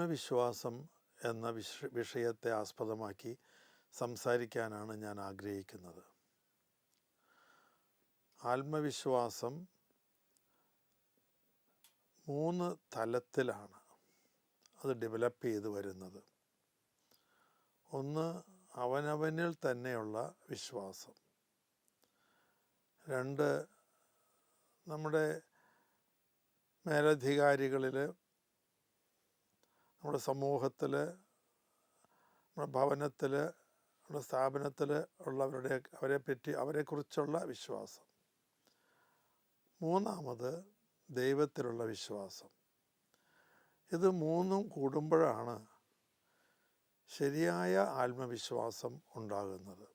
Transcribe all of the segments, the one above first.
ആത്മവിശ്വാസം എന്ന വിഷ വിഷയത്തെ ആസ്പദമാക്കി സംസാരിക്കാനാണ് ഞാൻ ആഗ്രഹിക്കുന്നത്. ആത്മവിശ്വാസം മൂന്ന് തലത്തിലാണ് അത് ഡെവലപ്പ് ചെയ്ത് വരുന്നത്. ഒന്ന് അവനവനിൽ തന്നെയുള്ള വിശ്വാസം. രണ്ട് നമ്മുടെ മേലധികാരികളിൽ നമ്മുടെ സമൂഹത്തിൽ നമ്മുടെ ഭവനത്തിൽ നമ്മുടെ സ്ഥാപനത്തിൽ ഉള്ളവരുടെ അവരെ പറ്റി അവരെക്കുറിച്ചുള്ള വിശ്വാസം. മൂന്നാമത് ദൈവത്തിലുള്ള വിശ്വാസം. ഇത് മൂന്നും കൂടുമ്പോഴാണ് ശരിയായ ആത്മവിശ്വാസം ഉണ്ടാകുന്നത്.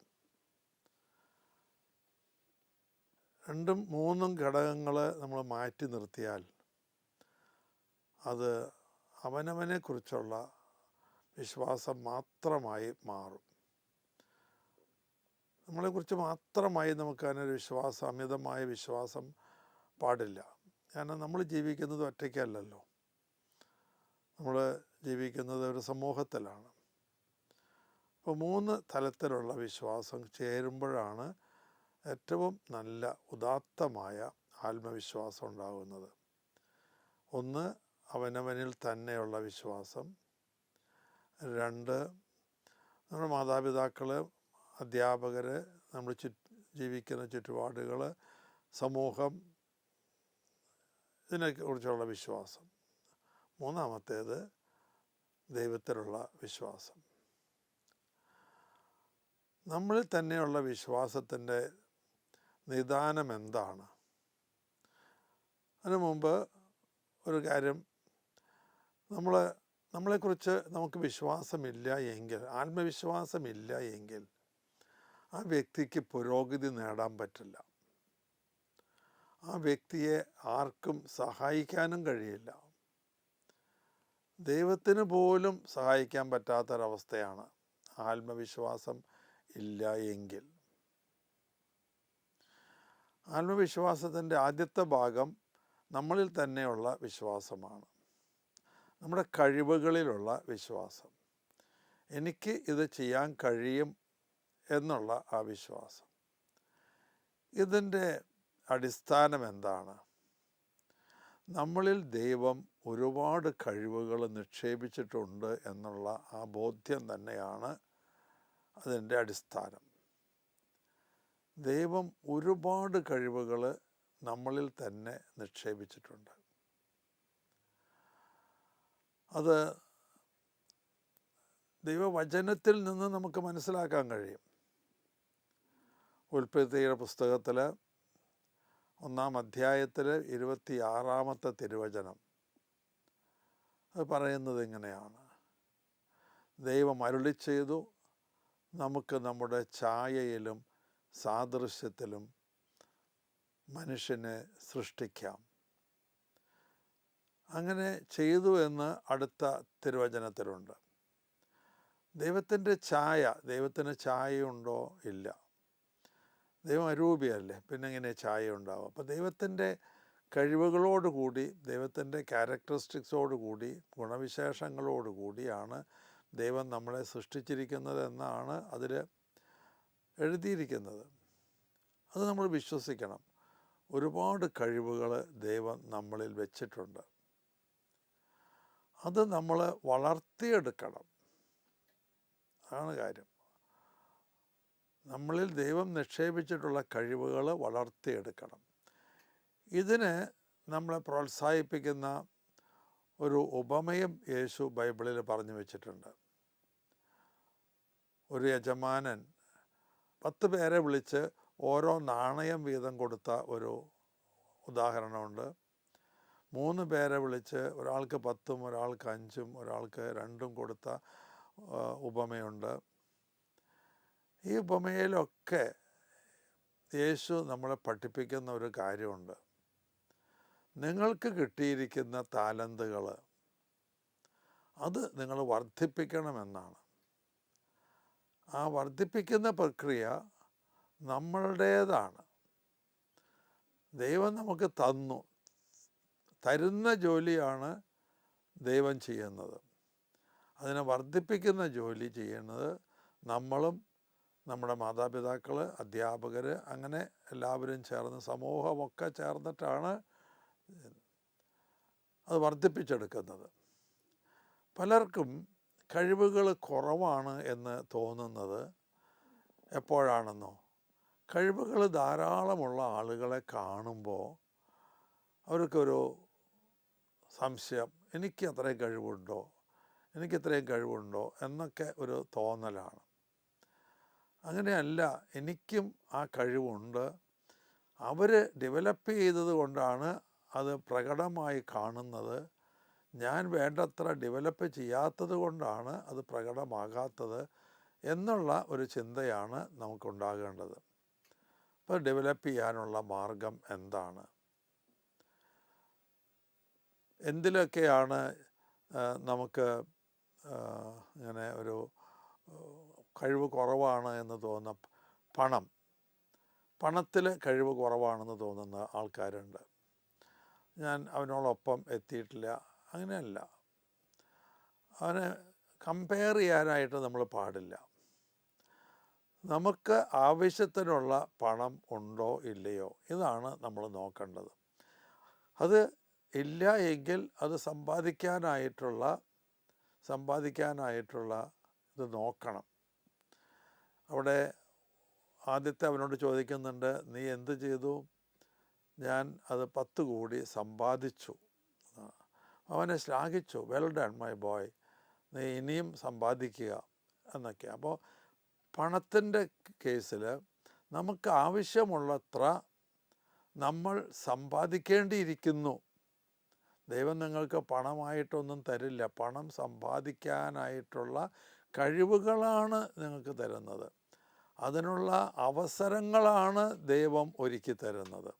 രണ്ടും മൂന്നും ഘടകങ്ങൾ നമ്മൾ മാറ്റി നിർത്തിയാൽ അത് അവനവനെക്കുറിച്ചുള്ള വിശ്വാസം മാത്രമായി മാറും. നമ്മളെക്കുറിച്ച് മാത്രമായി നമുക്ക് അതിനൊരു വിശ്വാസം അമിതമായ വിശ്വാസം പാടില്ല. കാരണം നമ്മൾ ജീവിക്കുന്നത് ഒറ്റയ്ക്കല്ലല്ലോ. നമ്മൾ ജീവിക്കുന്നത് ഒരു സമൂഹത്തിലാണ്. അപ്പോൾ മൂന്ന് തലത്തിലുള്ള വിശ്വാസം ചേരുമ്പോഴാണ് ഏറ്റവും നല്ല ഉദാത്തമായ ആത്മവിശ്വാസം ഉണ്ടാകുന്നത്. ഒന്ന് അവനവനിൽ തന്നെയുള്ള വിശ്വാസം. രണ്ട് നമ്മുടെ മാതാപിതാക്കൾ അധ്യാപകർ നമ്മൾ ചു ജീവിക്കുന്ന ചുറ്റുപാടുകൾ സമൂഹം ഇതിനെക്കുറിച്ചുള്ള വിശ്വാസം. മൂന്നാമത്തേത് ദൈവത്തിലുള്ള വിശ്വാസം. നമ്മളിൽ തന്നെയുള്ള വിശ്വാസത്തിന്റെ നിദാനം എന്താണ്? അതിനു മുമ്പ് ഒരു കാര്യം നമ്മൾ നമ്മളെക്കുറിച്ച് നമുക്ക് വിശ്വാസമില്ല എങ്കിൽ ആത്മവിശ്വാസമില്ല എങ്കിൽ ആ വ്യക്തിക്ക് പുരോഗതി നേടാൻ പറ്റില്ല. ആ വ്യക്തിയെ ആർക്കും സഹായിക്കാനും കഴിയില്ല. ദൈവത്തിന് പോലും സഹായിക്കാൻ പറ്റാത്തൊരവസ്ഥയാണ് ആത്മവിശ്വാസം ഇല്ല എങ്കിൽ. ആത്മവിശ്വാസത്തിന്റെ ആദ്യത്തെ ഭാഗം നമ്മളിൽ തന്നെയുള്ള വിശ്വാസമാണ്. നമ്മുടെ കഴിവുകളിലുള്ള വിശ്വാസം. എനിക്ക് ഇത് ചെയ്യാൻ കഴിയും എന്നുള്ള ആ വിശ്വാസം. ഇതിന്റെ അടിസ്ഥാനം എന്താണ്? നമ്മളിൽ ദൈവം ഒരുപാട് കഴിവുകൾ നിക്ഷേപിച്ചിട്ടുണ്ട് എന്നുള്ള ആ ബോധ്യം തന്നെയാണ് അതിന്റെ അടിസ്ഥാനം. ദൈവം ഒരുപാട് കഴിവുകൾ നമ്മളിൽ തന്നെ നിക്ഷേപിച്ചിട്ടുണ്ട്. അത് ദൈവവചനത്തിൽ നിന്ന് നമുക്ക് മനസ്സിലാക്കാൻ കഴിയും. ഉൽപ്പത്തിയുടെ പുസ്തകത്തിൽ ഒന്നാം അധ്യായത്തിൽ ഇരുപത്തി ആറാമത്തെ തിരുവചനം. അത് പറയുന്നത് ഇങ്ങനെയാണ്. ദൈവം അരുളി ചെയ്തു നമുക്ക് നമ്മുടെ ഛായയിലും സാദൃശ്യത്തിലും മനുഷ്യനെ സൃഷ്ടിക്കാം. അങ്ങനെ ചെയ്തു എന്ന് അടുത്ത തിരുവചനത്തിലുണ്ട്. ദൈവത്തിന്റെ ഛായ ദൈവത്തിന് ഛായയുണ്ടോ? ഇല്ല. ദൈവം അരൂപിയല്ലേ? പിന്നെ ഇങ്ങനെ ഛായ ഉണ്ടാവും അപ്പോൾ ദൈവത്തിന്റെ കഴിവുകളോടുകൂടി ദൈവത്തിന്റെ ക്യാരക്ടറിസ്റ്റിക്സോടുകൂടി ഗുണവിശേഷങ്ങളോടുകൂടിയാണ് ദൈവം നമ്മളെ സൃഷ്ടിച്ചിരിക്കുന്നത് എന്നാണ് അതിൽ എഴുതിയിരിക്കുന്നത്. അത് നമ്മൾ വിശ്വസിക്കണം. ഒരുപാട് കഴിവുകൾ ദൈവം നമ്മളിൽ വെച്ചിട്ടുണ്ട്. അത് നമ്മൾ വളർത്തിയെടുക്കണം. അതാണ് കാര്യം. നമ്മളിൽ ദൈവം നിക്ഷേപിച്ചിട്ടുള്ള കഴിവുകൾ വളർത്തിയെടുക്കണം. ഇതിന് നമ്മളെ പ്രോത്സാഹിപ്പിക്കുന്ന ഒരു ഉപമയും യേശു ബൈബിളിൽ പറഞ്ഞു വെച്ചിട്ടുണ്ട്. ഒരു യജമാനൻ പത്ത് പേരെ വിളിച്ച് ഓരോ നാണയം വീതം കൊടുത്ത ഒരു ഉദാഹരണമുണ്ട്. മൂന്ന് പേരെ വിളിച്ച് ഒരാൾക്ക് പത്തും ഒരാൾക്ക് അഞ്ചും ഒരാൾക്ക് രണ്ടും കൊടുത്ത ഉപമയുണ്ട്. ഈ ഉപമയിലൊക്കെ യേശു നമ്മളെ പഠിപ്പിക്കുന്ന ഒരു കാര്യമുണ്ട്. നിങ്ങൾക്ക് കിട്ടിയിരിക്കുന്ന താലന്തുകൾ അത് നിങ്ങൾ വർദ്ധിപ്പിക്കണമെന്നാണ്. ആ വർദ്ധിപ്പിക്കുന്ന പ്രക്രിയ നമ്മളുടേതാണ്. ദൈവം നമുക്ക് തന്നു. തരുന്ന ജോലിയാണ് ദൈവം ചെയ്യുന്നത്. അതിനെ വർദ്ധിപ്പിക്കുന്ന ജോലി ചെയ്യുന്നത് നമ്മളും നമ്മുടെ മാതാപിതാക്കൾ അധ്യാപകർ അങ്ങനെ എല്ലാവരും ചേർന്ന് സമൂഹമൊക്കെ ചേർന്നിട്ടാണ് അത് വർദ്ധിപ്പിച്ചെടുക്കുന്നത്. പലർക്കും കഴിവുകൾ കുറവാണ് എന്ന് തോന്നുന്നത് എപ്പോഴാണെന്നോ? കഴിവുകൾ ധാരാളമുള്ള ആളുകളെ കാണുമ്പോൾ അവർക്കൊരു സംശയം എനിക്ക് അത്രയും കഴിവുണ്ടോ? എനിക്ക് ഇത്രയും കഴിവുണ്ടോ? എന്നൊക്കെ ഒരു തോന്നലാണ്. അങ്ങനെയല്ല എനിക്കും ആ കഴിവുണ്ട്. അവർ ഡെവലപ്പ് ചെയ്തത് കൊണ്ടാണ് അത് പ്രകടമായി കാണുന്നത്. ഞാൻ വേണ്ടത്ര ഡെവലപ്പ് ചെയ്യാത്തത് കൊണ്ടാണ് അത് പ്രകടമാകാത്തത് എന്നുള്ള ഒരു ചിന്തയാണ് നമുക്കുണ്ടാകേണ്ടത്. അപ്പോൾ ഡെവലപ്പ് ചെയ്യാനുള്ള മാർഗം എന്താണ്? എന്തിലൊക്കെയാണ് നമുക്ക് ഇങ്ങനെ ഒരു കഴിവ് കുറവാണ് എന്ന് തോന്നുന്ന പണം? പണത്തിൽ കഴിവ് കുറവാണെന്ന് തോന്നുന്ന ആൾക്കാരുണ്ട്. ഞാൻ അവനോടൊപ്പം എത്തിയിട്ടില്ല. അങ്ങനെയല്ല. അവനെ കമ്പയർ ചെയ്യാനായിട്ട് നമ്മൾ പാടില്ല. നമുക്ക് ആവശ്യത്തിനുള്ള പണം ഉണ്ടോ ഇല്ലയോ? ഇതാണ് നമ്മൾ നോക്കേണ്ടത്. അത് ഇല്ല എങ്കിൽ അത് സമ്പാദിക്കാനായിട്ടുള്ള സമ്പാദിക്കാനായിട്ടുള്ള ഇത് നോക്കണം. അവിടെ ആദ്യത്തെ അവനോട് ചോദിക്കുന്നുണ്ട് നീ എന്ത് ചെയ്തു? ഞാൻ അത് പത്ത് കോടി സമ്പാദിച്ചു. അവനെ ശ്ലാഘിച്ചു വെൽ ഡൺ മൈ ബോയ് നീ ഇനിയും സമ്പാദിക്കുക. എന്നൊക്കെ. അപ്പോൾ പണത്തിന്റെ കേസിൽ നമുക്ക് ആവശ്യമുള്ളത്ര നമ്മൾ സമ്പാദിക്കേണ്ടിയിരിക്കുന്നു. ദൈവം നിങ്ങൾക്ക് പണമായിട്ടൊന്നും തരില്ല. പണം സമ്പാദിക്കാനായിട്ടുള്ള കഴിവുകളാണ് നിങ്ങൾക്ക് തരുന്നത്. അതിനുള്ള അവസരങ്ങളാണ് ദൈവം ഒരുക്കി തരുന്നത്.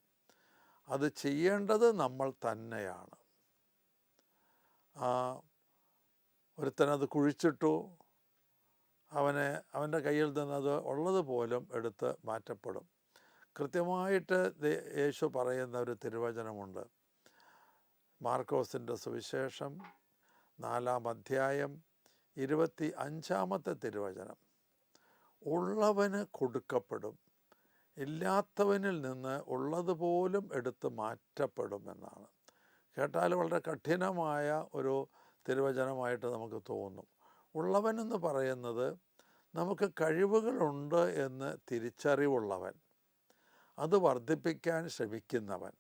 അത് ചെയ്യേണ്ടത് നമ്മൾ തന്നെയാണ്. ഒരുത്തനത് കുഴിച്ചിട്ടു. അവനെ അവന്റെ കയ്യിൽ നിന്നത് ഉള്ളത് പോലും എടുത്ത് മാറ്റപ്പെടും. കൃത്യമായിട്ട് യേശു പറയുന്ന ഒരു തിരുവചനമുണ്ട്. മാർക്കോസിന്റെ സുവിശേഷം നാലാം അധ്യായം ഇരുപത്തി അഞ്ചാമത്തെ തിരുവചനം. ഉള്ളവന് കൊടുക്കപ്പെടും ഇല്ലാത്തവനിൽ നിന്ന് ഉള്ളതുപോലും എടുത്ത് മാറ്റപ്പെടും എന്നാണ്. കേട്ടാൽ വളരെ കഠിനമായ ഒരു തിരുവചനമായിട്ട് നമുക്ക് തോന്നും. ഉള്ളവനെന്ന് പറയുന്നത് നമുക്ക് കഴിവുകളുണ്ട് എന്ന് തിരിച്ചറിവുള്ളവൻ അത് വർദ്ധിപ്പിക്കാൻ ശ്രമിക്കുന്നവൻ.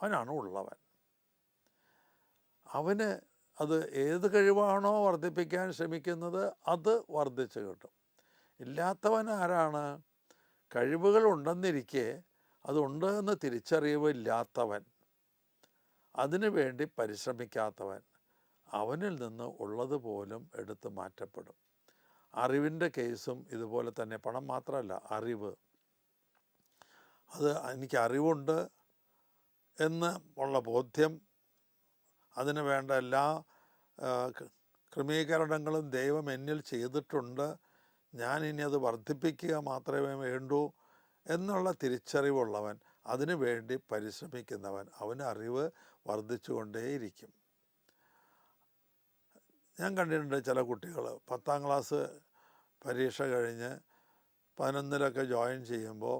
അവനാണ് ഉള്ളവൻ. അവന് അത് ഏത് കഴിവാണോ വർദ്ധിപ്പിക്കാൻ ശ്രമിക്കുന്നത് അത് വർദ്ധിച്ചു കിട്ടും. ഇല്ലാത്തവൻ ആരാണ്? കഴിവുകൾ ഉണ്ടെന്നിരിക്കെ അതുണ്ട് എന്ന് തിരിച്ചറിവില്ലാത്തവൻ അതിനു വേണ്ടി പരിശ്രമിക്കാത്തവൻ അവനിൽ നിന്ന് ഉള്ളത് പോലും എടുത്ത് മാറ്റപ്പെടും. അറിവിന്റെ കേസും ഇതുപോലെ തന്നെ പണം മാത്രമല്ല അറിവ്. അത് എനിക്ക് അറിവുണ്ട് എന്ന് ഉള്ള ബോധ്യം അതിന് വേണ്ട എല്ലാ ക്രമീകരണങ്ങളും ദൈവം എന്നിൽ ചെയ്തിട്ടുണ്ട്. ഞാൻ ഇനി അത് വർദ്ധിപ്പിക്കുക മാത്രമേ വേണ്ടൂ എന്നുള്ള തിരിച്ചറിവുള്ളവൻ അതിനു വേണ്ടി പരിശ്രമിക്കുന്നവൻ അവന് അറിവ് വർദ്ധിച്ചുകൊണ്ടേയിരിക്കും. ഞാൻ കണ്ടിട്ടുണ്ട് ചില കുട്ടികൾ പത്താം ക്ലാസ് പരീക്ഷ കഴിഞ്ഞ് പതിനൊന്നിലൊക്കെ ജോയിൻ ചെയ്യുമ്പോൾ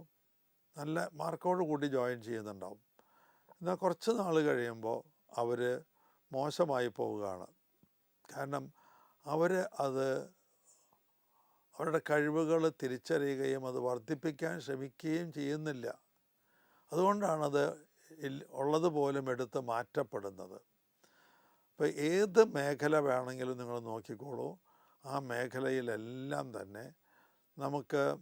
നല്ല മാർക്കോട് കൂടി ജോയിൻ ചെയ്യുന്നുണ്ടാവും. എന്നാൽ കുറച്ച് നാൾ കഴിയുമ്പോൾ അവർ മോശമായി പോവുകയാണ്. കാരണം അവർ അത് അവരുടെ കഴിവുകൾ തിരിച്ചറിയുകയും അത് വർദ്ധിപ്പിക്കാൻ ശ്രമിക്കുകയും ചെയ്യുന്നില്ല. അതുകൊണ്ടാണത് ഇൽ- ഉള്ളത് പോലും എടുത്ത് മാറ്റപ്പെടുന്നത്. ഇപ്പോൾ ഏത് മേഖല വേണമെങ്കിലും നിങ്ങൾ നോക്കിക്കോളൂ. ആ മേഖലയിലെല്ലാം തന്നെ നമുക്ക്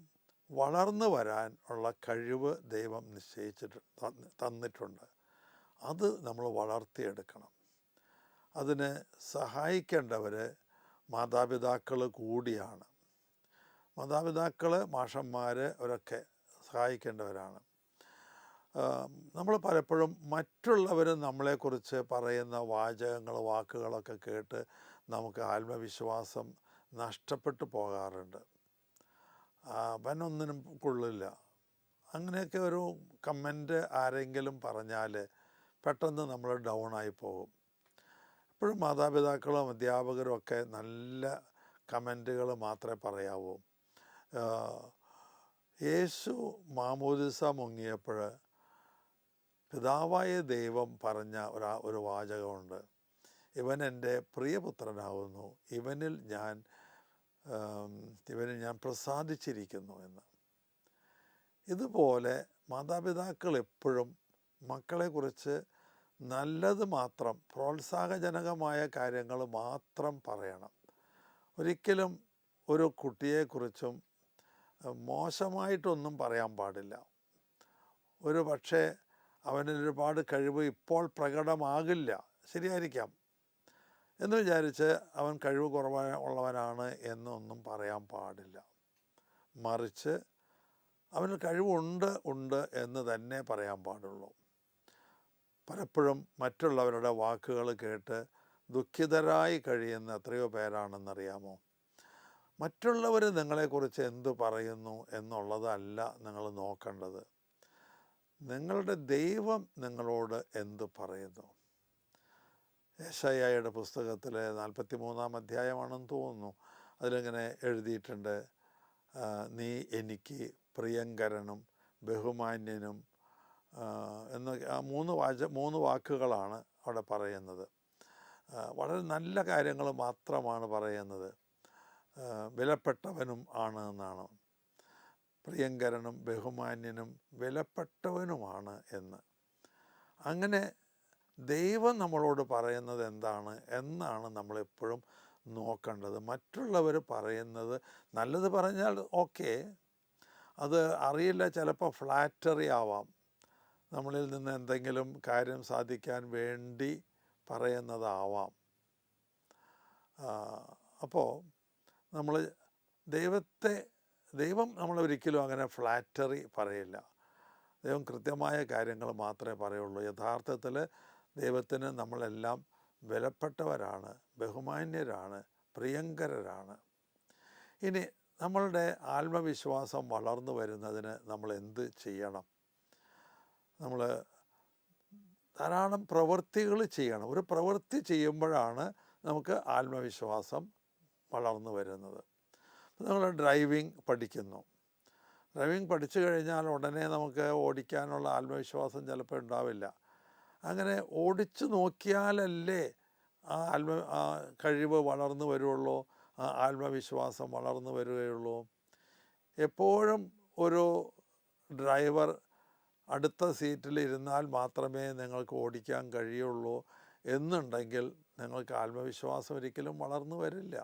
വളർന്നു വരാൻ ഉള്ള കഴിവ് ദൈവം നിശ്ചയിച്ചിട്ട് തന്ന്- തന്നിട്ടുണ്ട്. അത് നമ്മൾ വളർത്തിയെടുക്കണം. അതിന് സഹായിക്കേണ്ടവർ മാതാപിതാക്കൾ കൂടിയാണ്. മാതാപിതാക്കൾ മാഷന്മാർ അവരൊക്കെ സഹായിക്കേണ്ടവരാണ്. നമ്മൾ പലപ്പോഴും മറ്റുള്ളവർ നമ്മളെക്കുറിച്ച് പറയുന്ന വാചകങ്ങൾ വാക്കുകളൊക്കെ കേട്ട് നമുക്ക് ആത്മവിശ്വാസം നഷ്ടപ്പെട്ടു പോകാറുണ്ട്. അവനൊന്നിനും കൊള്ളില്ല. അങ്ങനെയൊക്കെ ഒരു കമന്റ് ആരെങ്കിലും പറഞ്ഞാൽ പെട്ടെന്ന് നമ്മൾ ഡൗൺ ആയി പോകും. എപ്പോഴും മാതാപിതാക്കളും അധ്യാപകരും ഒക്കെ നല്ല കമന്റുകൾ മാത്രമേ പറയാവൂ. യേശു മാമോദിസ മുങ്ങിയപ്പോൾ പിതാവായ ദൈവം പറഞ്ഞ ഒരു ഒരു വാചകമുണ്ട്. ഇവൻ എന്റെ പ്രിയപുത്രനാകുന്നു. ഇവനിൽ ഞാൻ ഇവനിൽ ഞാൻ പ്രസാദിച്ചിരിക്കുന്നു എന്ന്. ഇതുപോലെ മാതാപിതാക്കൾ എപ്പോഴും മക്കളെക്കുറിച്ച് നല്ലത് മാത്രം പ്രോത്സാഹജനകമായ കാര്യങ്ങൾ മാത്രം പറയണം. ഒരിക്കലും ഒരു കുട്ടിയെക്കുറിച്ചും മോശമായിട്ടൊന്നും പറയാൻ പാടില്ല. ഒരു പക്ഷേ അവനൊരുപാട് കഴിവ് ഇപ്പോൾ പ്രകടമാകില്ല. ശരിയായിരിക്കാം. എന്ന് വിചാരിച്ച് അവൻ കഴിവ് കുറവ ഉള്ളവനാണ് എന്നൊന്നും പറയാൻ പാടില്ല. മറിച്ച് അവന് കഴിവുണ്ട് ഉണ്ട് എന്ന് തന്നെ പറയാൻ പാടുള്ളൂ. പലപ്പോഴും മറ്റുള്ളവരുടെ വാക്കുകൾ കേട്ട് ദുഃഖിതരായി കഴിയുന്ന എത്രയോ പേരാണെന്നറിയാമോ? മറ്റുള്ളവർ നിങ്ങളെക്കുറിച്ച് എന്ത് പറയുന്നു എന്നുള്ളതല്ല നിങ്ങൾ നോക്കേണ്ടത്. നിങ്ങളുടെ ദൈവം നിങ്ങളോട് എന്ത് പറയുന്നു? യേശയ്യയുടെ പുസ്തകത്തിൽ നാൽപ്പത്തി മൂന്നാം അധ്യായമാണെന്ന് തോന്നുന്നു. അതിലിങ്ങനെ എഴുതിയിട്ടുണ്ട് നീ എനിക്ക് പ്രിയങ്കരനും ബഹുമാന്യനും എന്ന് ആ മൂന്ന് വാച മൂന്ന് വാക്കുകളാണ് അവിടെ പറയുന്നത്. വളരെ നല്ല കാര്യങ്ങൾ മാത്രമാണ് പറയുന്നത്. വിലപ്പെട്ടവനും ആണ് എന്നാണ്. പ്രിയങ്കരനും ബഹുമാന്യനും വിലപ്പെട്ടവനുമാണ് എന്ന്. അങ്ങനെ ദൈവം നമ്മളോട് പറയുന്നത് എന്താണ് എന്നാണ് നമ്മളെപ്പോഴും നോക്കേണ്ടത്. മറ്റുള്ളവർ പറയുന്നത് നല്ലത് പറഞ്ഞാൽ ഓക്കെ. അത് അറിയില്ല ചിലപ്പോൾ ഫ്ലാറ്ററി ആവാം. നമ്മളിൽ നിന്ന് എന്തെങ്കിലും കാര്യം സാധിക്കാൻ വേണ്ടി പറയുന്നതാവാം. അപ്പോൾ നമ്മൾ ദൈവത്തെ ദൈവം നമ്മൾ ഒരിക്കലും അങ്ങനെ ഫ്ലാറ്ററി പറയില്ല. ദൈവം കൃത്യമായ കാര്യങ്ങൾ മാത്രമേ പറയുള്ളൂ. യഥാർത്ഥത്തിൽ ദൈവത്തിന് നമ്മളെല്ലാം വിലപ്പെട്ടവരാണ് ബഹുമാന്യരാണ് പ്രിയങ്കരരാണ്. ഇനി നമ്മളുടെ ആത്മവിശ്വാസം വളർന്നു വരുന്നതിന് നമ്മൾ എന്ത് ചെയ്യണം? നമ്മൾ ധാരാളം പ്രവൃത്തികൾ ചെയ്യണം. ഒരു പ്രവൃത്തി ചെയ്യുമ്പോഴാണ് നമുക്ക് ആത്മവിശ്വാസം വളർന്നു വരുന്നത്. നമ്മൾ ഡ്രൈവിംഗ് പഠിക്കുന്നു. ഡ്രൈവിംഗ് പഠിച്ചു കഴിഞ്ഞാൽ ഉടനെ നമുക്ക് ഓടിക്കാനുള്ള ആത്മവിശ്വാസം ചിലപ്പോൾ ഉണ്ടാവില്ല. അങ്ങനെ ഓടിച്ചു നോക്കിയാലല്ലേ ആ ആത്മ ആ കഴിവ് വളർന്നു വരുള്ളൂ ആ ആത്മവിശ്വാസം വളർന്നു വരികയുള്ളൂ. എപ്പോഴും ഒരു ഡ്രൈവർ അടുത്ത സീറ്റിൽ ഇരുന്നാൽ മാത്രമേ നിങ്ങൾക്ക് ഓടിക്കാൻ കഴിയുള്ളൂ എന്നുണ്ടെങ്കിൽ നിങ്ങൾക്ക് ആത്മവിശ്വാസം ഒരിക്കലും വളർന്നു വരില്ല.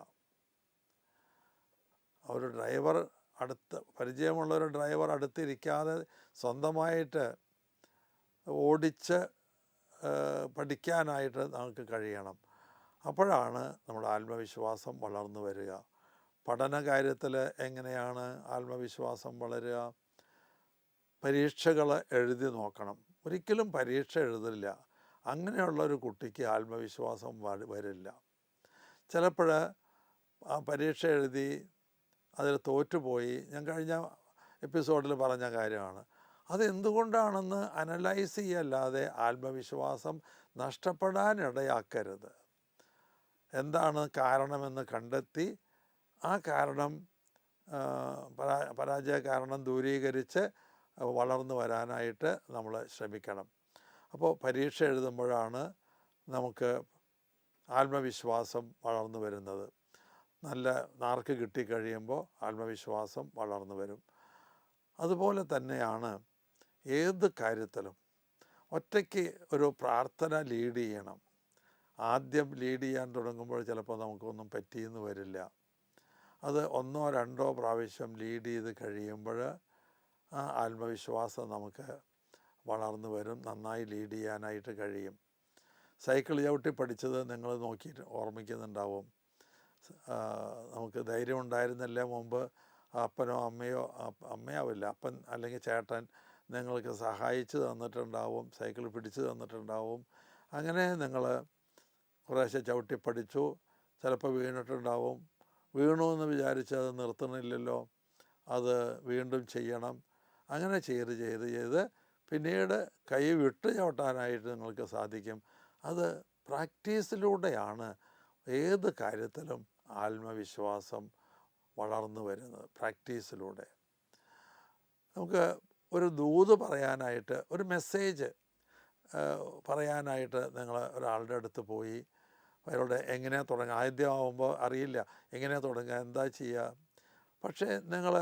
ഒരു ഡ്രൈവർ അടുത്ത് പരിചയമുള്ള ഒരു ഡ്രൈവർ അടുത്തിരിക്കാതെ സ്വന്തമായിട്ട് ഓടിച്ച് പഠിക്കാനായിട്ട് നമുക്ക് കഴിയണം. അപ്പോഴാണ് നമ്മുടെ ആത്മവിശ്വാസം വളർന്നു വരിക. പഠന കാര്യത്തിൽ എങ്ങനെയാണ് ആത്മവിശ്വാസം വളരുക? പരീക്ഷകൾ എഴുതി നോക്കണം. ഒരിക്കലും പരീക്ഷ എഴുതില്ല അങ്ങനെയുള്ള ഒരു കുട്ടിക്ക് ആത്മവിശ്വാസം വരില്ല. ചിലപ്പോൾ ആ പരീക്ഷ എഴുതി അതിൽ തോറ്റുപോയി. ഞാൻ കഴിഞ്ഞ എപ്പിസോഡിൽ പറഞ്ഞ കാര്യമാണ്. അതെന്തുകൊണ്ടാണെന്ന് അനലൈസ് ചെയ്യല്ലാതെ ആത്മവിശ്വാസം നഷ്ടപ്പെടാനിടയാക്കരുത്. എന്താണ് കാരണമെന്ന് കണ്ടെത്തി ആ കാരണം പരാജയ കാരണം ദൂരീകരിച്ച് വളർന്നു വരാനായിട്ട് നമ്മൾ ശ്രമിക്കണം. അപ്പോൾ പരീക്ഷ എഴുതുമ്പോഴാണ് നമുക്ക് ആത്മവിശ്വാസം വളർന്നു വരുന്നത്. നല്ല മാർക്ക് കിട്ടിക്കഴിയുമ്പോൾ ആത്മവിശ്വാസം വളർന്നു വരും. അതുപോലെ തന്നെയാണ് ഏത് കാര്യത്തിലും ഒറ്റയ്ക്ക് ഒരു പ്രാർത്ഥന ലീഡ് ചെയ്യണം. ആദ്യം ലീഡ് ചെയ്യാൻ തുടങ്ങുമ്പോൾ ചിലപ്പോൾ നമുക്കൊന്നും പറ്റിയെന്ന് വരില്ല. അത് ഒന്നോ രണ്ടോ പ്രാവശ്യം ലീഡ് ചെയ്ത് കഴിയുമ്പോൾ ആ ആത്മവിശ്വാസം നമുക്ക് വളർന്നു വരും നന്നായി ലീഡ് ചെയ്യാനായിട്ട് കഴിയും. സൈക്കിൾ ചവിട്ടി പഠിച്ചത് നിങ്ങൾ നോക്കിയിട്ട് ഓർമ്മിക്കുന്നുണ്ടാവും. നമുക്ക് ധൈര്യം ഉണ്ടായിരുന്നില്ല മുമ്പ്? അപ്പനോ അമ്മയോ അമ്മയാവില്ല. അപ്പൻ അല്ലെങ്കിൽ ചേട്ടൻ നിങ്ങൾക്ക് സഹായിച്ച് തന്നിട്ടുണ്ടാവും സൈക്കിൾ പിടിച്ച് തന്നിട്ടുണ്ടാവും. അങ്ങനെ നിങ്ങൾ കുറേശ്ശെ ചവിട്ടി പഠിച്ചു. ചിലപ്പോൾ വീണിട്ടുണ്ടാവും. വീണു എന്ന് വിചാരിച്ച് അത് നിർത്തണില്ലല്ലോ. അത് വീണ്ടും ചെയ്യണം. അങ്ങനെ ചെയ്ത് ചെയ്ത് ചെയ്ത് പിന്നീട് കൈ വിട്ട് ചവിട്ടാനായിട്ട് നിങ്ങൾക്ക് സാധിക്കും. അത് പ്രാക്ടീസിലൂടെയാണ് ഏത് കാര്യത്തിലും ആത്മവിശ്വാസം വളർന്നു വരുന്നത് പ്രാക്ടീസിലൂടെ. നമുക്ക് ഒരു ദൂത് പറയാനായിട്ട് ഒരു മെസ്സേജ് പറയാനായിട്ട് നിങ്ങൾ ഒരാളുടെ അടുത്ത് പോയി അയാളുടെ എങ്ങനെ തുടങ്ങുക? ആദ്യമാകുമ്പോൾ അറിയില്ല എങ്ങനെ തുടങ്ങുക? എന്താ ചെയ്യുക പക്ഷേ നിങ്ങൾ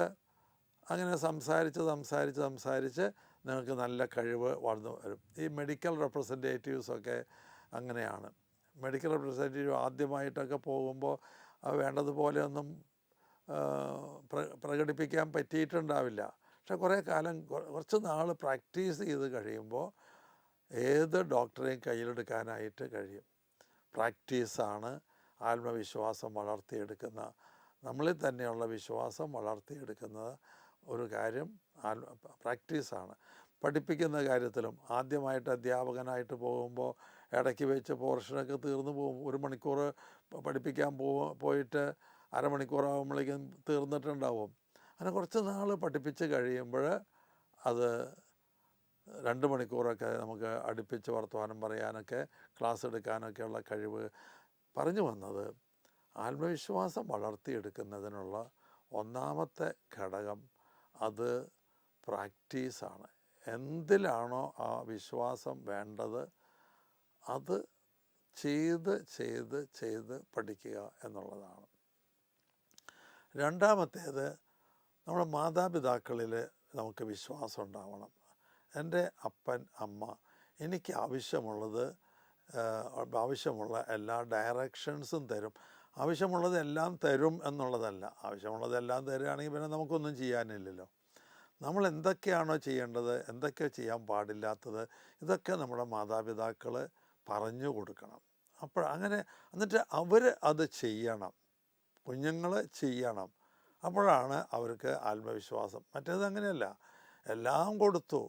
അങ്ങനെ സംസാരിച്ച് സംസാരിച്ച് സംസാരിച്ച് നിങ്ങൾക്ക് നല്ല കഴിവ് വളർന്നു വരും. ഈ മെഡിക്കൽ റെപ്രസെന്റേറ്റീവ്സൊക്കെ അങ്ങനെയാണ്. മെഡിക്കൽ റെപ്രസെന്റേറ്റീവ് ആദ്യമായിട്ടൊക്കെ പോകുമ്പോൾ അത് വേണ്ടതുപോലെയൊന്നും ഒന്നും പ്ര- പ്രകടിപ്പിക്കാൻ പറ്റിയിട്ടുണ്ടാവില്ല. പക്ഷെ കുറേ കാലം കുറച്ച് നാൾ പ്രാക്ടീസ് ചെയ്ത് കഴിയുമ്പോൾ ഏത് ഡോക്ടറെയും കയ്യിലെടുക്കാനായിട്ട് കഴിയും. പ്രാക്ടീസാണ് ആത്മവിശ്വാസം വളർത്തിയെടുക്കുന്ന നമ്മളിൽ തന്നെയുള്ള വിശ്വാസം വളർത്തിയെടുക്കുന്ന ഒരു കാര്യം പ്രാക്ടീസാണ്. പഠിപ്പിക്കുന്ന കാര്യത്തിലും ആദ്യമായിട്ട് അധ്യാപകനായിട്ട് പോകുമ്പോൾ ഇടയ്ക്ക് വെച്ച് പോർഷനൊക്കെ തീർന്നു പോകും. ഒരു മണിക്കൂർ പഠിപ്പിക്കാൻ പോയിട്ട് അരമണിക്കൂറാകുമ്പോഴേക്കും തീർന്നിട്ടുണ്ടാവും. അങ്ങനെ കുറച്ച് നാൾ പഠിപ്പിച്ച് കഴിയുമ്പോൾ അത് രണ്ട് മണിക്കൂറൊക്കെ നമുക്ക് അടുപ്പിച്ച് വർത്തമാനം പറയാനൊക്കെ ക്ലാസ് എടുക്കാനൊക്കെയുള്ള കഴിവ് പറഞ്ഞു വന്നത് ആത്മവിശ്വാസം വളർത്തിയെടുക്കുന്നതിനുള്ള ഒന്നാമത്തെ ഘടകം അത് പ്രാക്ടീസാണ്. എന്തിലാണോ ആ വിശ്വാസം വേണ്ടത് അത് ചെയ്ത് ചെയ്ത് ചെയ്ത് പഠിക്കുക എന്നുള്ളതാണ്. രണ്ടാമത്തേത് നമ്മുടെ മാതാപിതാക്കളിൽ നമുക്ക് വിശ്വാസം ഉണ്ടാവണം. എന്റെ അപ്പൻ അമ്മ എനിക്ക് ആവശ്യമുള്ളത് ആവശ്യമുള്ള എല്ലാ ഡയറക്ഷൻസും തരും. ആവശ്യമുള്ളത് എല്ലാം തരും എന്നുള്ളതല്ല. ആവശ്യമുള്ളതെല്ലാം തരുകയാണെങ്കിൽ പിന്നെ നമുക്കൊന്നും ചെയ്യാനില്ലല്ലോ. നമ്മൾ എന്തൊക്കെയാണോ ചെയ്യേണ്ടത് എന്തൊക്കെ ചെയ്യാൻ പാടില്ലാത്തത് ഇതൊക്കെ നമ്മുടെ മാതാപിതാക്കൾ പറഞ്ഞു കൊടുക്കണം. അപ്പോൾ അങ്ങനെ എന്നിട്ട് അവർ അത് ചെയ്യണം. കുഞ്ഞുങ്ങൾ ചെയ്യണം. അപ്പോഴാണ് അവർക്ക് ആത്മവിശ്വാസം. മറ്റേത് അങ്ങനെയല്ല. എല്ലാം കൊടുത്തു.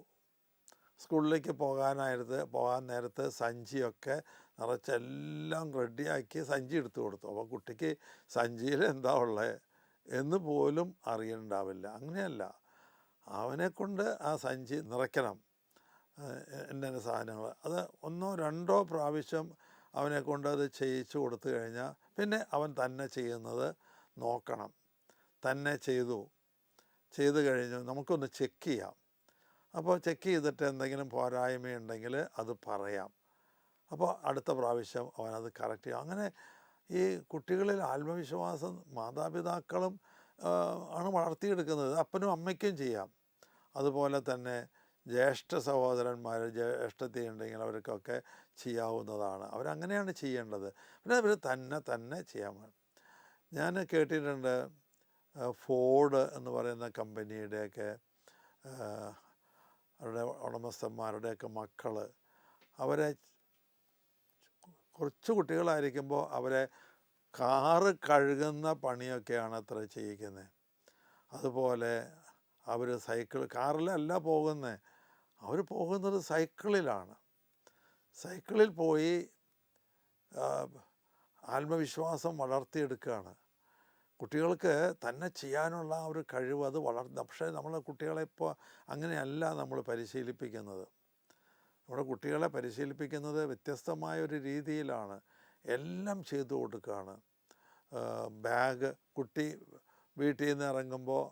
സ്കൂളിലേക്ക് പോകാനായിരുന്നു പോകാൻ നേരത്ത് സഞ്ചിയൊക്കെ നിറച്ച് എല്ലാം റെഡിയാക്കി സഞ്ചി എടുത്തു കൊടുത്തു. അപ്പോൾ കുട്ടിക്ക് സഞ്ചിയിൽ എന്താ ഉള്ളത് എന്ന് പോലും അറിയണ്ടാവില്ല. അങ്ങനെയല്ല. അവനെ കൊണ്ട് ആ സഞ്ചി നിറയ്ക്കണം. എന്റെ സാധനങ്ങൾ. അത് ഒന്നോ രണ്ടോ പ്രാവശ്യം അവനെ കൊണ്ട് അത് ചെയ്യിച്ചു കൊടുത്തു കഴിഞ്ഞാൽ പിന്നെ അവൻ തന്നെ ചെയ്യുന്നത് നോക്കണം. തന്നെ ചെയ്തു. ചെയ്തു കഴിഞ്ഞു. നമുക്കൊന്ന് ചെക്ക് ചെയ്യാം. അപ്പോൾ ചെക്ക് ചെയ്തിട്ട് എന്തെങ്കിലും പോരായ്മയുണ്ടെങ്കിൽ അത് പറയാം. അപ്പോൾ അടുത്ത പ്രാവശ്യം അവനത് കറക്റ്റ് ചെയ്യും. അങ്ങനെ ഈ കുട്ടികളിൽ ആത്മവിശ്വാസം മാതാപിതാക്കളും ആണ് വളർത്തിയെടുക്കുന്നത്. അപ്പനും അമ്മയ്ക്കും ചെയ്യാം. അതുപോലെ തന്നെ ജ്യേഷ്ഠ സഹോദരന്മാർ ജ്യേഷ്ഠത്തി ഉണ്ടെങ്കിൽ അവർക്കൊക്കെ ചെയ്യാവുന്നതാണ്. അവരങ്ങനെയാണ് ചെയ്യേണ്ടത്. പിന്നെ അവർ തന്നെ തന്നെ ചെയ്യാൻ വേണം. ഞാൻ കേട്ടിട്ടുണ്ട് ഫോർഡ് എന്ന് പറയുന്ന കമ്പനിയുടെയൊക്കെ അവരുടെ ഉടമസ്ഥന്മാരുടെയൊക്കെ മക്കൾ അവരെ കുറച്ച് കുട്ടികളായിരിക്കുമ്പോൾ അവരെ കാറ് കഴുകുന്ന പണിയൊക്കെയാണ് അത്ര ചെയ്യിക്കുന്നത് അതുപോലെ അവർ സൈക്കിൾ കാറിലല്ല പോകുന്നത് അവർ പോകുന്നത് സൈക്കിളിലാണ്. സൈക്കിളിൽ പോയി ആത്മവിശ്വാസം വളർത്തിയെടുക്കുകയാണ് കുട്ടികൾക്ക് തന്നെ ചെയ്യാനുള്ള ആ ഒരു കഴിവ് അത് വളർന്ന പക്ഷേ നമ്മൾ കുട്ടികളെ ഇപ്പോൾ അങ്ങനെയല്ല നമ്മൾ പരിശീലിപ്പിക്കുന്നത്. നമ്മുടെ കുട്ടികളെ പരിശീലിപ്പിക്കുന്നത് വ്യത്യസ്തമായ ഒരു രീതിയിലാണ് എല്ലാം ചെയ്തു കൊടുക്കുകയാണ് ബാഗ് കുട്ടി വീട്ടിൽ നിന്ന് ഇറങ്ങുമ്പോൾ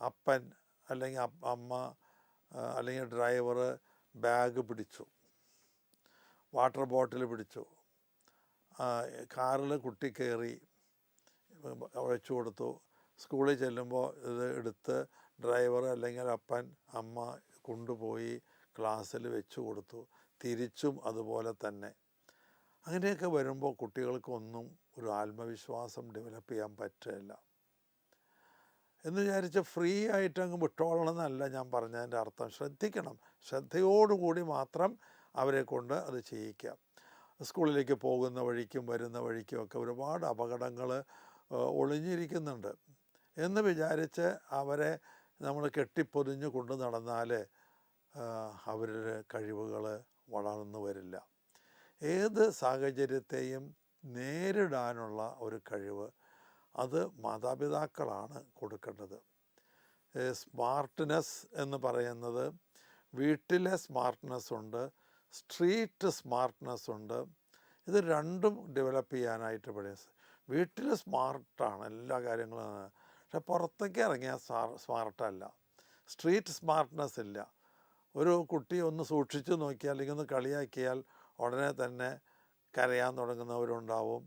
അപ്പൻ അല്ലെങ്കിൽ അമ്മ അല്ലെങ്കിൽ ഡ്രൈവർ ബാഗ് പിടിച്ചു. വാട്ടർ ബോട്ടിൽ പിടിച്ചു. കാറിൽ കുട്ടി കയറി വെച്ചു കൊടുത്തു. സ്കൂളിൽ ചെല്ലുമ്പോൾ ഇത് എടുത്ത് ഡ്രൈവർ അല്ലെങ്കിൽ അപ്പൻ അമ്മ കൊണ്ടുപോയി ക്ലാസ്സിൽ വെച്ച് കൊടുത്തു. തിരിച്ചും അതുപോലെ തന്നെ. അങ്ങനെയൊക്കെ വരുമ്പോൾ കുട്ടികൾക്കൊന്നും ഒരു ആത്മവിശ്വാസം ഡെവലപ്പ് ചെയ്യാൻ പറ്റില്ല. എന്ന് വിചാരിച്ച് ഫ്രീ ആയിട്ട് അങ്ങ് വിട്ടോളണം എന്നല്ല ഞാൻ പറഞ്ഞതിന്റെ അർത്ഥം. ശ്രദ്ധിക്കണം. ശ്രദ്ധയോടുകൂടി മാത്രം അവരെ കൊണ്ട് അത് ചെയ്യിക്കാം. സ്കൂളിലേക്ക് പോകുന്ന വഴിക്കും വരുന്ന വഴിക്കും ഒക്കെ ഒരുപാട് അപകടങ്ങൾ ഒളിഞ്ഞിരിക്കുന്നുണ്ട്. എന്ന് വിചാരിച്ച് അവരെ നമ്മൾ കെട്ടിപ്പൊതിഞ്ഞ് കൊണ്ടു നടന്നാൽ അവരുടെ കഴിവുകൾ വളർന്നു വരില്ല ഏത് സാഹചര്യത്തെയും നേരിടാനുള്ള ഒരു കഴിവ് അത് മാതാപിതാക്കളാണ് കൊടുക്കേണ്ടത്. സ്മാർട്ട്നെസ് എന്ന് പറയുന്നത് വീട്ടിലെ സ്മാർട്ട്നെസ് ഉണ്ട് സ്ട്രീറ്റ് സ്മാർട്ട്നെസ് ഉണ്ട്. ഇത് രണ്ടും ഡെവലപ്പ് ചെയ്യാനായിട്ട് പഠിയ വീട്ടിൽ സ്മാർട്ടാണ് എല്ലാ കാര്യങ്ങളും. പക്ഷെ പുറത്തേക്ക് ഇറങ്ങിയാൽ സ്മാർട്ടല്ല. സ്ട്രീറ്റ് സ്മാർട്ട്നെസ് ഇല്ല. ഒരു കുട്ടി ഒന്ന് സൂക്ഷിച്ചു നോക്കിയാൽ അല്ലെങ്കിൽ ഒന്ന് കളിയാക്കിയാൽ ഉടനെ തന്നെ കരയാൻ തുടങ്ങുന്നവരുണ്ടാവും.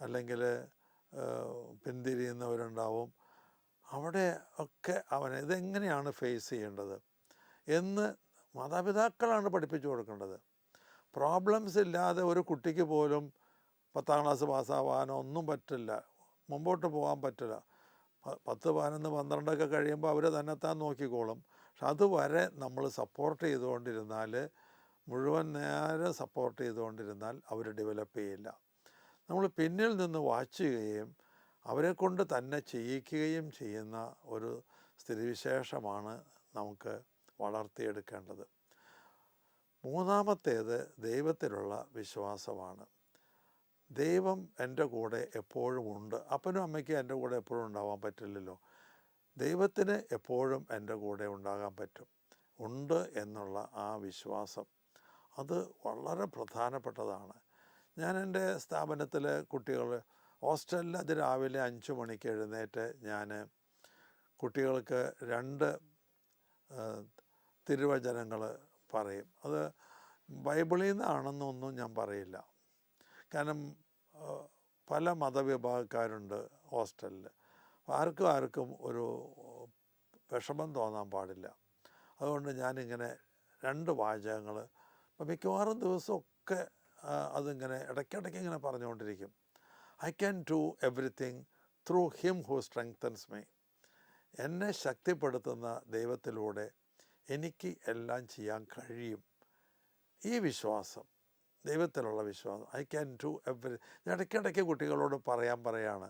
അല്ലെങ്കിൽ പിന്തിരിയുന്നവരുണ്ടാവും. അവിടെ ഒക്കെ അവനെ ഇതെങ്ങനെയാണ് ഫേസ് ചെയ്യേണ്ടത്? എന്ന് മാതാപിതാക്കളാണ് പഠിപ്പിച്ചു കൊടുക്കേണ്ടത്. പ്രോബ്ലംസ് ഇല്ലാതെ ഒരു കുട്ടിക്ക് പോലും പത്താം ക്ലാസ് പാസ്സാവാനോ ഒന്നും പറ്റില്ല. മുമ്പോട്ട് പോകാൻ പറ്റില്ല. പത്ത് പതിനൊന്ന് പന്ത്രണ്ടൊക്കെ കഴിയുമ്പോൾ അവർ തന്നെത്താൻ നോക്കിക്കോളും. പക്ഷെ അതുവരെ നമ്മൾ സപ്പോർട്ട് ചെയ്തുകൊണ്ടിരുന്നാൽ മുഴുവൻ നേരം സപ്പോർട്ട് ചെയ്തുകൊണ്ടിരുന്നാൽ അവർ ഡെവലപ്പ് ചെയ്യില്ല. നമ്മൾ പിന്നിൽ നിന്ന് വാച്ച് ചെയ്യുകയും അവരെ കൊണ്ട് തന്നെ ചെയ്യിക്കുകയും ചെയ്യുന്ന ഒരു സ്ഥിതിവിശേഷമാണ് നമുക്ക് വളർത്തിയെടുക്കേണ്ടത്. മൂന്നാമത്തേത് ദൈവത്തിലുള്ള വിശ്വാസമാണ്. ദൈവം എന്റെ കൂടെ എപ്പോഴും ഉണ്ട്. അപ്പനും അമ്മയ്ക്കും എന്റെ കൂടെ എപ്പോഴും ഉണ്ടാവാൻ പറ്റില്ലല്ലോ. ദൈവത്തിന് എപ്പോഴും എന്റെ കൂടെ ഉണ്ടാകാൻ പറ്റും. ഉണ്ട് എന്നുള്ള ആ വിശ്വാസം അത് വളരെ പ്രധാനപ്പെട്ടതാണ്. ഞാൻ എന്റെ സ്ഥാപനത്തിൽ കുട്ടികൾ ഹോസ്റ്റലിൽ അത് രാവിലെ അഞ്ച് മണിക്ക് എഴുന്നേറ്റ് ഞാൻ കുട്ടികൾക്ക് രണ്ട് തിരുവചനങ്ങൾ പറയും. അത് ബൈബിളിൽ നിന്നാണെന്നൊന്നും ഞാൻ പറയില്ല. കാരണം പല മതവിഭാഗക്കാരുണ്ട് ഹോസ്റ്റലിൽ. ആർക്കും ആർക്കും ഒരു വിഷമം തോന്നാൻ പാടില്ല. അതുകൊണ്ട് ഞാനിങ്ങനെ രണ്ട് വാചകങ്ങൾ ഇപ്പം മിക്കവാറും ദിവസമൊക്കെ അതിങ്ങനെ ഇടയ്ക്കിടയ്ക്ക് ഇങ്ങനെ പറഞ്ഞുകൊണ്ടിരിക്കും. I can do everything through him who strengthens me എന്നെ ശക്തിപ്പെടുത്തുന്ന ദൈവത്തിലൂടെ എനിക്ക് എല്ലാം ചെയ്യാൻ കഴിയും. ഈ വിശ്വാസം ദൈവത്തിലുള്ള വിശ്വാസം ഐ ക്യാൻ ഡു എവറി ഇടയ്ക്കിടയ്ക്ക് കുട്ടികളോട് പറയാൻ പറയാണ്.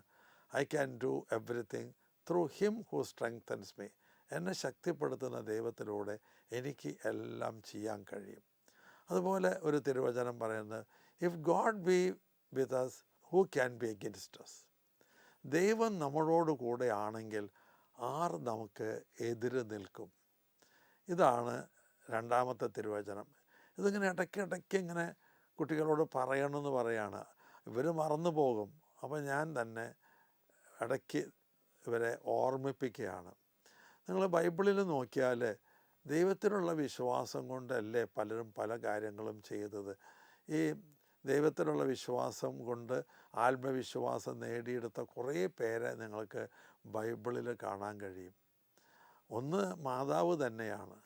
I can do everything through him who strengthens me എന്നെ ശക്തിപ്പെടുത്തുന്ന ദൈവത്തിലൂടെ എനിക്ക് എല്ലാം ചെയ്യാൻ കഴിയും. അതുപോലെ ഒരു തിരുവചനം പറയുന്നത് if God be with us who can be against us ദൈവം നമ്മളോട് കൂടെ ആണെങ്കിൽ ആർ നമുക്ക് എതിര് നിൽക്കും. ഇതാണ് രണ്ടാമത്തെ തിരുവചനം. ഇതിങ്ങനെ ഇടയ്ക്ക് ഇടയ്ക്ക് ഇങ്ങനെ കുട്ടികളോട് പറയണമെന്ന് പറയാണ്. ഇവർ മറന്നു പോകും അപ്പോൾ ഞാൻ തന്നെ ഇടയ്ക്ക് ഇവരെ ഓർമ്മിപ്പിക്കുകയാണ്. നിങ്ങൾ ബൈബിളിൽ നോക്കിയാൽ ദൈവത്തിനുള്ള വിശ്വാസം കൊണ്ടല്ലേ പലരും പല കാര്യങ്ങളും ചെയ്തത്. ഈ ദൈവത്തിലുള്ള വിശ്വാസം കൊണ്ട് ആത്മവിശ്വാസം നേടിയെടുത്ത കുറേ പേരെ നിങ്ങൾക്ക് ബൈബിളിൽ കാണാൻ കഴിയും. ഒന്ന് മാതാവ് തന്നെയാണ്.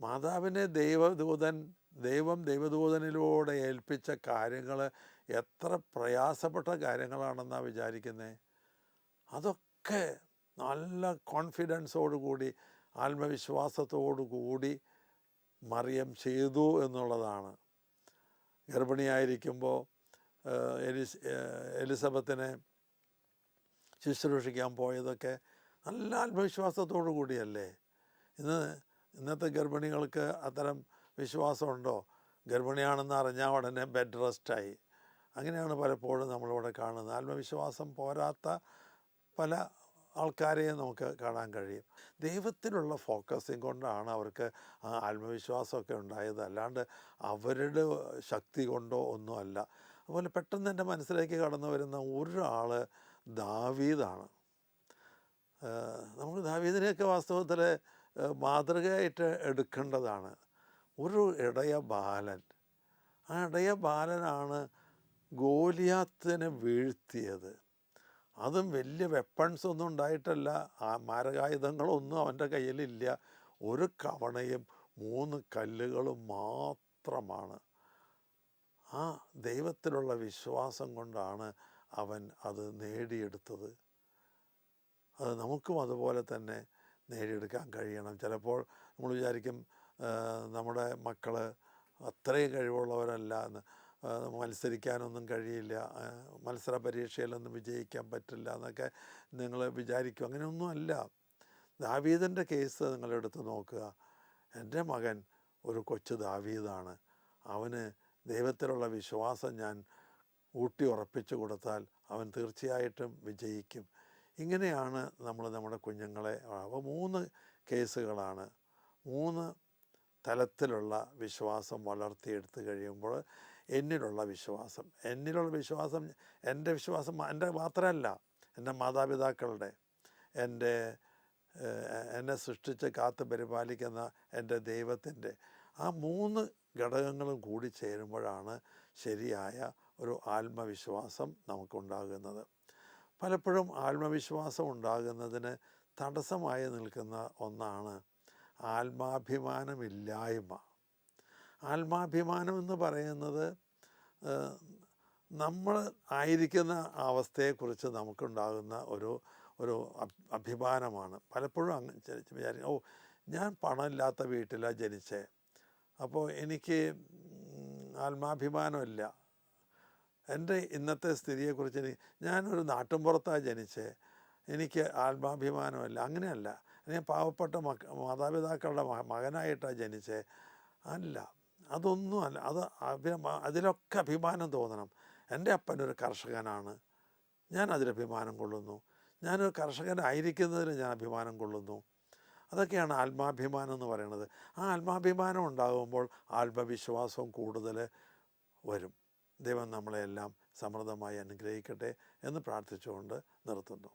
മാതാവിനെ ദൈവദൂതൻ ദൈവം ദൈവദൂതനിലൂടെ ഏൽപ്പിച്ച കാര്യങ്ങൾ എത്ര പ്രയാസപ്പെട്ട കാര്യങ്ങളാണെന്നാണ് വിചാരിക്കുന്നത്? അതൊക്കെ നല്ല കോൺഫിഡൻസോടുകൂടി ആത്മവിശ്വാസത്തോടു കൂടി മറിയം ചെയ്തു എന്നുള്ളതാണ്. ഗർഭിണിയായിരിക്കുമ്പോൾ എലിസ് എലിസബത്തിനെ ശുശ്രൂഷിക്കാൻ പോയതൊക്കെ നല്ല ആത്മവിശ്വാസത്തോടു കൂടിയല്ലേ? ഇന്ന് ഇന്നത്തെ ഗർഭിണികൾക്ക് അത്തരം വിശ്വാസമുണ്ടോ? ഗർഭിണിയാണെന്ന് അറിഞ്ഞാൽ ഉടനെ ബെഡ് റെസ്റ്റായി അങ്ങനെയാണ് പലപ്പോഴും നമ്മളിവിടെ കാണുന്നത്. ആത്മവിശ്വാസം പോരാത്ത പല ആൾക്കാരെയും നമുക്ക് കാണാൻ കഴിയും. ദൈവത്തിലുള്ള ഫോക്കസിങ് കൊണ്ടാണ് അവർക്ക് ആത്മവിശ്വാസമൊക്കെ ഉണ്ടായത്. അല്ലാണ്ട് അവരുടെ ശക്തി കൊണ്ടോ ഒന്നുമല്ല. അതുപോലെ പെട്ടെന്ന് എന്റെ മനസ്സിലേക്ക് കടന്നു വരുന്ന ഒരാൾ ദാവീദാണ്. നമ്മൾ ദാവീദിനെയൊക്കെ വാസ്തവത്തിൽ മാതൃകയായിട്ട് എടുക്കേണ്ടതാണ്. ഒരു ഇടയ ബാലൻ. ആ ഇടയ ബാലനാണ് ഗോലിയാത്തിനെ വീഴ്ത്തിയത്. അതും വലിയ വെപ്പൺസ് ഒന്നും ഉണ്ടായിട്ടല്ല. ആ മാരകായുധങ്ങളൊന്നും അവന്റെ കയ്യിലില്ല. ഒരു കവണയും മൂന്ന് കല്ലുകളും മാത്രമാണ്. ആ ദൈവത്തിലുള്ള വിശ്വാസം കൊണ്ടാണ് അവൻ അത് നേടിയെടുത്തത്. അത് നമുക്കും അതുപോലെ തന്നെ നേടിയെടുക്കാൻ കഴിയണം. ചിലപ്പോൾ നമ്മൾ വിചാരിക്കും നമ്മുടെ മക്കൾ അത്രയും കഴിവുള്ളവരല്ല എന്ന്. മത്സരിക്കാനൊന്നും കഴിയില്ല. മത്സര പരീക്ഷയിലൊന്നും വിജയിക്കാൻ പറ്റില്ല എന്നൊക്കെ നിങ്ങൾ വിചാരിക്കും. അങ്ങനെയൊന്നും അല്ല ദാവീദിന്റെ കേസ് നിങ്ങളെടുത്ത് നോക്കുക. എന്റെ മകൻ ഒരു കൊച്ചു ദാവീദാണ്. അവന് ദൈവത്തിലുള്ള വിശ്വാസം ഞാൻ ഊട്ടി ഉറപ്പിച്ചു കൊടുത്താൽ അവൻ തീർച്ചയായിട്ടും വിജയിക്കും. ഇങ്ങനെയാണ് നമ്മൾ നമ്മുടെ കുഞ്ഞുങ്ങളെ അപ്പോൾ മൂന്ന് കേസുകളാണ്. മൂന്ന് തലത്തിലുള്ള വിശ്വാസം വളർത്തിയെടുത്ത് കഴിയുമ്പോൾ എന്നിലുള്ള വിശ്വാസം. എന്നിലുള്ള വിശ്വാസം എന്റെ വിശ്വാസം എന്റെ മാത്രമല്ല എന്റെ മാതാപിതാക്കളുടെ എന്റെ എന്നെ സൃഷ്ടിച്ച് കാത്ത് പരിപാലിക്കുന്ന എന്റെ ദൈവത്തിന്റെ ആ മൂന്ന് ഘടകങ്ങളും കൂടി ചേരുമ്പോഴാണ് ശരിയായ ഒരു ആത്മവിശ്വാസം നമുക്കുണ്ടാകുന്നത്. പലപ്പോഴും ആത്മവിശ്വാസം ഉണ്ടാകുന്നതിന് തടസ്സമായി നിൽക്കുന്ന ഒന്നാണ് ആത്മാഭിമാനമില്ലായ്മ. ആത്മാഭിമാനം എന്ന് പറയുന്നത് നമ്മൾ ആയിരിക്കുന്ന അവസ്ഥയെക്കുറിച്ച് നമുക്കുണ്ടാകുന്ന ഒരു ഒരു അഭിമാനമാണ്. പലപ്പോഴും വിചാരിക്കും ഓ ഞാൻ പണമില്ലാത്ത വീട്ടിലാണ് ജനിച്ചേ. അപ്പോൾ എനിക്ക് ആത്മാഭിമാനമില്ല. എന്റെ ഇന്നത്തെ സ്ഥിതിയെക്കുറിച്ച് എനിക്ക് ഞാനൊരു നാട്ടിൻപുറത്താണ് ജനിച്ചേ. എനിക്ക് ആത്മാഭിമാനമില്ല. അങ്ങനെയല്ല. ഞാൻ പാവപ്പെട്ട മക്ക മാതാപിതാക്കളുടെ മകനായിട്ടാണ് ജനിച്ചേ. അല്ല. അതൊന്നും അല്ല. അത് അഭിമാ അതിലൊക്കെ അഭിമാനം തോന്നണം. എന്റെ അപ്പൻ ഒരു കർഷകനാണ്. ഞാൻ അതിൽ അഭിമാനം കൊള്ളുന്നു. ഞാനൊരു കർഷകനായിരിക്കുന്നതിൽ ഞാൻ അഭിമാനം കൊള്ളുന്നു. അതൊക്കെയാണ് ആത്മാഭിമാനം എന്ന് പറയുന്നത്. ആ ആത്മാഭിമാനം ഉണ്ടാകുമ്പോൾ ആത്മവിശ്വാസവും കൂടുതൽ വരും. ദൈവം നമ്മളെല്ലാം സമൃദ്ധമായി അനുഗ്രഹിക്കട്ടെ എന്ന് പ്രാർത്ഥിച്ചുകൊണ്ട് നിർത്തുന്നു.